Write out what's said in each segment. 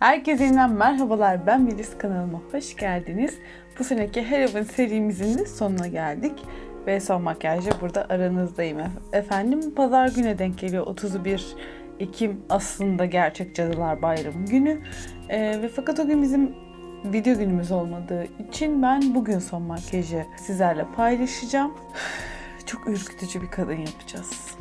Herkese yeniden merhabalar. Ben Melis kanalıma hoş geldiniz. Bu seneki Halloween serimizin de sonuna geldik. Ve son makyajla burada aranızdayım. Efendim pazar güne denk geliyor 31 Ekim aslında gerçek Cadılar Bayramı günü. Ee, ve fakat o gün bizim video günümüz olmadığı için ben bugün son makyajı sizlerle paylaşacağım. Çok ürkütücü bir kadın yapacağız.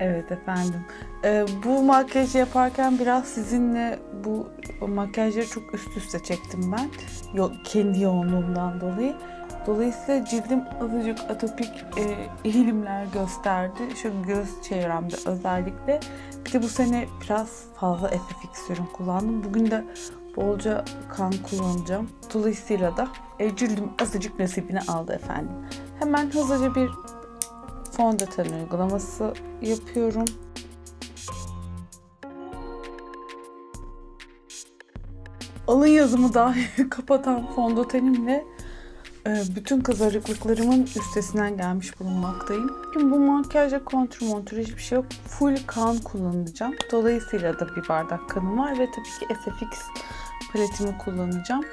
Evet efendim. Ee, bu makyajı yaparken biraz sizinle bu makyajları çok üst üste çektim ben. Yo, kendi yoğunluğumdan dolayı. Dolayısıyla cildim azıcık atopik e, eğilimler gösterdi. Şu göz çevremde özellikle. Bir de bu sene biraz fazla SFX ürün kullandım. Bugün de bolca kan kullanacağım. Dolayısıyla da e, cildim azıcık nasibini aldı efendim. Hemen hızlıca bir fondöten uygulaması yapıyorum. Alın yazımı dahi kapatan fondötenimle e, bütün kızarıklıklarımın üstesinden gelmiş bulunmaktayım. Şimdi bu makyajla kontür montür hiçbir şey yok. Full kan kullanacağım. Dolayısıyla da bir bardak kanım var ve tabii ki SFX paletimi kullanacağım.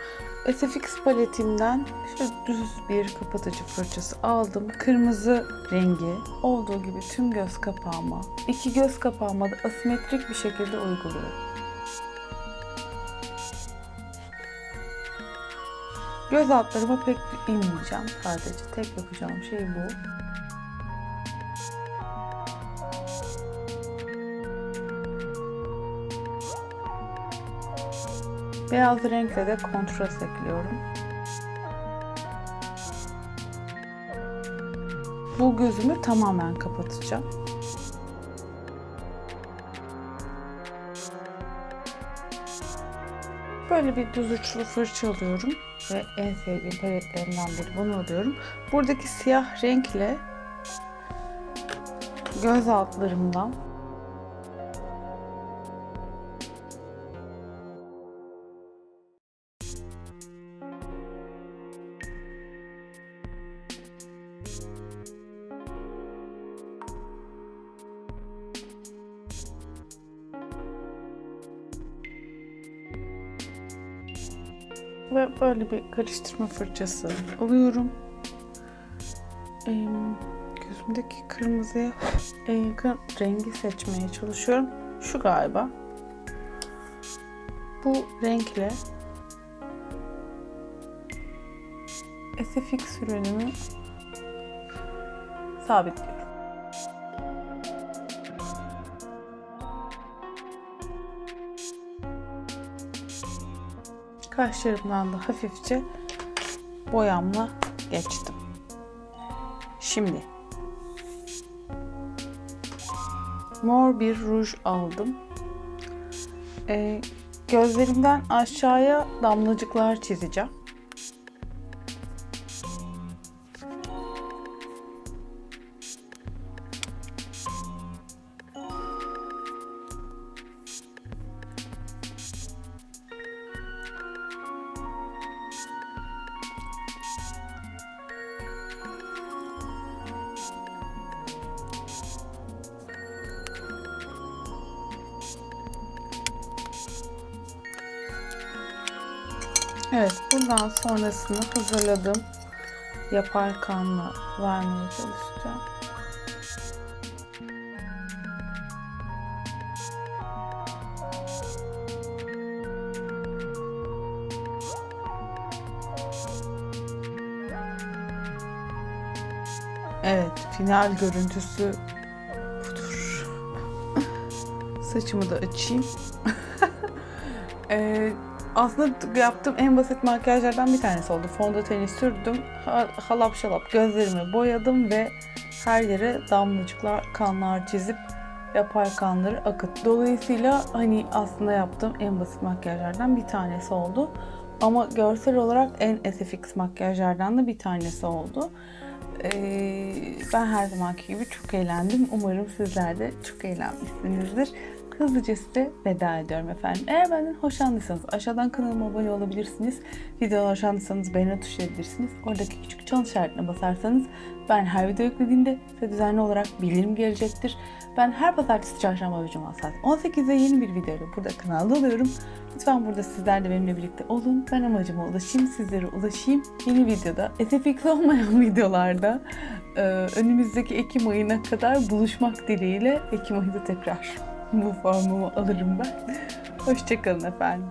SFX paletimden şöyle düz bir kapatıcı fırçası aldım. Kırmızı rengi olduğu gibi tüm göz kapağıma, iki göz kapağıma da asimetrik bir şekilde uyguluyorum. Göz altlarıma pek inmeyeceğim. Sadece tek yapacağım şey bu. Beyaz renkle de kontrast ekliyorum. Bu gözümü tamamen kapatacağım. Böyle bir düz uçlu fırça alıyorum ve en sevdiğim paletlerimden biri bunu alıyorum. Buradaki siyah renkle göz altlarımdan Ve böyle bir karıştırma fırçası alıyorum. Ee, gözümdeki kırmızıya yakın rengi seçmeye çalışıyorum. Şu galiba. Bu renkle SFX ürünümü sabitliyorum. Kaşlarımdan da hafifçe boyamla geçtim. Şimdi mor bir ruj aldım. Ee, gözlerimden aşağıya damlacıklar çizeceğim. Evet, buradan sonrasını hazırladım. Yapay kanla vermeye çalışacağım. Evet, final görüntüsü budur. Saçımı da açayım. ee, aslında yaptığım en basit makyajlardan bir tanesi oldu. Fondöteni sürdüm, halap şalap gözlerimi boyadım ve her yere damlacıklar, kanlar çizip yapay kanları akıt. Dolayısıyla hani aslında yaptığım en basit makyajlardan bir tanesi oldu. Ama görsel olarak en SFX makyajlardan da bir tanesi oldu. Ee, ben her zamanki gibi çok eğlendim. Umarım sizler de çok eğlenmişsinizdir. Hızlıca size veda ediyorum efendim. Eğer benden hoşlandıysanız aşağıdan kanalıma abone olabilirsiniz. Videodan hoşlandıysanız beğeni tuşlayabilirsiniz. Oradaki küçük çan işaretine basarsanız ben her video yüklediğimde size düzenli olarak bildirim gelecektir. Ben her pazartesi, çarşamba ve cuma saat 18'de yeni bir videoyla burada kanalda oluyorum. Lütfen burada sizler de benimle birlikte olun. Ben amacıma ulaşayım, sizlere ulaşayım. Yeni videoda, SFX olmayan videolarda e, önümüzdeki Ekim ayına kadar buluşmak dileğiyle Ekim ayında tekrar bu formumu alırım ben. Hoşçakalın efendim.